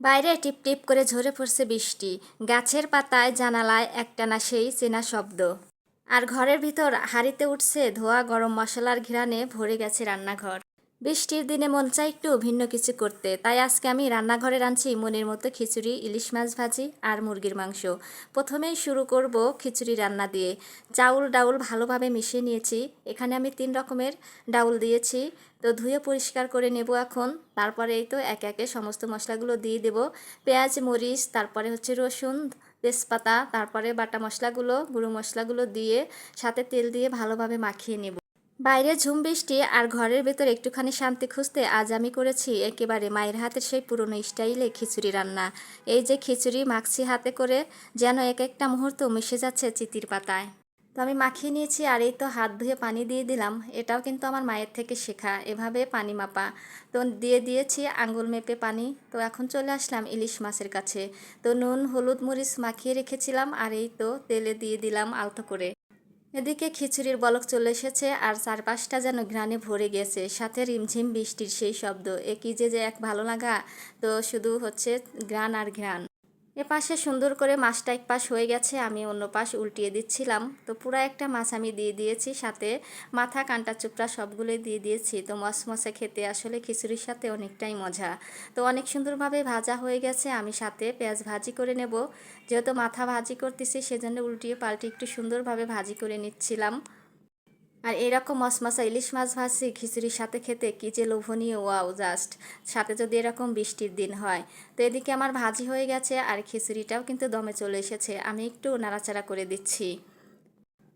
বাইরে টিপ টিপ করে ঝরে পড়ছে বৃষ্টি। গাছের পাতায় জানালায় একটানা সেই চেনা শব্দ। আর ঘরের ভিতর হাড়িতে উঠছে ধোয়া, গরম মশলার ঘিরানে ভরে গেছে রান্নাঘর। বৃষ্টির দিনে মন চাই একটু ভিন্ন কিছু করতে। তাই আজকে আমি রান্নাঘরে রাঁধছি মনের মতো খিচুড়ি, ইলিশ মাছ ভাজি আর মুরগির মাংস। প্রথমেই শুরু করব খিচুড়ি রান্না দিয়ে। চাউল, ডাউল ভালোভাবে মিশিয়ে নিয়েছি। এখানে আমি তিন রকমের ডাউল দিয়েছি। তো ধুয়ে পরিষ্কার করে নেব এখন। তারপরে এই তো একে একে সমস্ত মশলাগুলো দিয়ে দেব। পেঁয়াজ, মরিচ, তারপরে হচ্ছে রসুন, তেজপাতা, তারপরে বাটা মশলাগুলো, গুঁড়ো মশলাগুলো দিয়ে সাথে তেল দিয়ে ভালোভাবে মাখিয়ে নেব। বাইরে ঝুম বৃষ্টি আর ঘরের ভেতর একটুখানি শান্তি খুঁজতে আজ আমি করেছি একেবারে মায়ের হাতের সেই পুরনো স্টাইলে খিচুড়ি রান্না। এই যে খিচুড়ি মাখছি হাতে করে যেন এক একটা মুহূর্ত মিশে যাচ্ছে চিতির পাতায়। তো আমি মাখিয়ে নিয়েছি আর এই তো হাত ধুয়ে পানি দিয়ে দিলাম। এটাও কিন্তু আমার মায়ের থেকে শেখা, এভাবে পানি মাপা। তো দিয়ে দিয়েছি আঙ্গুল মেপে পানি। তো এখন চলে আসলাম ইলিশ মাছের কাছে। তো নুন, হলুদ, মরিচ মাখিয়ে রেখেছিলাম আর এই তো তেলে দিয়ে দিলাম আলতো করে। এদিকে খিচুড়ির বলক চলে এসেছে আর চারপাশটা যেন ঘ্রাণে ভরে গেছে। সাথে রিমঝিম বৃষ্টির সেই শব্দ। এ যে যে এক ভালো লাগা। তো শুধু হচ্ছে ঘ্রাণ আর ঘ্রাণ। এ পাশে সুন্দর করে মাছটা এক পাশ হয়ে গেছে, আমি অন্য পাশ উল্টিয়ে দিচ্ছিলাম। তো পুরো একটা মাছ আমি দিয়ে দিয়েছি, সাথে মাথা কাঁটা চুপড়া সবগুলোই দিয়ে দিয়েছি। তো মসমসে খেতে আসলে খিচুড়ির সাথে অনেকটাই মজা। তো অনেক সুন্দরভাবে ভাজা হয়ে গেছে, আমি সাথে পেঁয়াজ ভাজি করে নেব। যেহেতু মাথা ভাজি করতেছি, সেজন্য উল্টিয়ে পাল্টে একটু সুন্দরভাবে ভাজি করে নিচ্ছিলাম। আর এরকম মশমশা, ইলিশ মাছ ভাজছি, খিচুড়ির সাথে খেতে কী যে লোভনীয়, ওয়াও, জাস্ট। সাথে যদি এরকম বৃষ্টির দিন হয়। তো এদিকে আমার ভাজি হয়ে গেছে আর খিচুড়িটাও কিন্তু দমে চলে এসেছে। আমি একটু নাড়াচাড়া করে দিচ্ছি।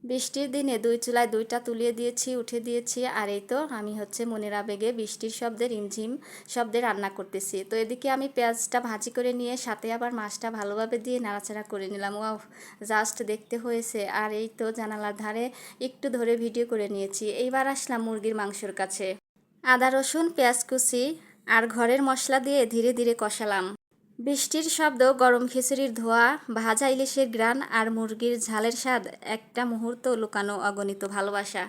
বৃষ্টির দিনে দুই চুলায় দুইটা তুলিয়ে দিয়েছি, উঠে দিয়েছি। আর এই তো আমি হচ্ছে মনের আবেগে বৃষ্টির শব্দে রিমঝিম শব্দে রান্না করতেছি। তো এদিকে আমি পেঁয়াজটা ভাজি করে নিয়ে, সাথে আবার মাছটা ভালোভাবে দিয়ে নাড়াচাড়া করে নিলাম। ও জাস্ট দেখতে হয়েছে। আর এই তো জানালার ধারে একটু ধরে ভিডিও করে নিয়েছি। এইবার আসলাম মুরগির মাংসর কাছে। আদা, রসুন, পেঁয়াজ কুচি আর ঘরের মশলা দিয়ে ধীরে ধীরে কষালাম। বৃষ্টির শব্দ, গরম খিচুড়ির ধোয়া, ভাজা ইলিশের গ্রান আর মুরগির ঝালের স্বাদ, একটা মুহূর্ত লুকানো অগণিত ভালোবাসা।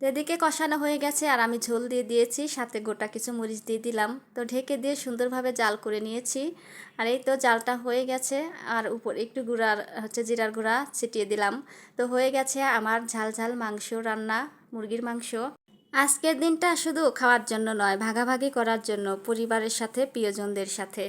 এদিকে কষানো হয়ে গেছে আর আমি ঝোল দিয়ে দিয়েছি, সাথে গোটা কিছু মরিচ দিয়ে দিলাম। তো ঢেকে দিয়ে সুন্দরভাবে জাল করে নিয়েছি। আর এই তো জালটা হয়ে গেছে আর উপর একটু গুঁড়ার হচ্ছে জিরার গুঁড়া ছিটিয়ে দিলাম। তো হয়ে গেছে আমার ঝাল ঝাল মাংস রান্না, মুরগির মাংস। আজকের দিনটা শুধু খাওয়ার জন্য নয়, ভাগাভাগি করার জন্য পরিবারের সাথে, প্রিয়জনদের সাথে।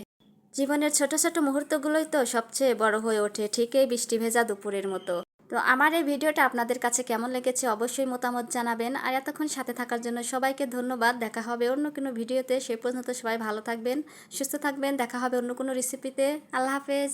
জীবনের ছোট ছোট মুহূর্তগুলোই তো সবচেয়ে বড় হয়ে ওঠে ঠিক এই বৃষ্টি ভেজা দুপুরের মতো। তো আমার এই ভিডিওটা আপনাদের কাছে কেমন লেগেছে অবশ্যই মতামত জানাবেন। আর এতক্ষণ সাথে থাকার জন্য সবাইকে ধন্যবাদ। দেখা হবে অন্য কোনো ভিডিওতে। সে পর্যন্ত সবাই ভালো থাকবেন, সুস্থ থাকবেন। দেখা হবে অন্য কোনো রেসিপিতে আল্লাহ হাফেজ।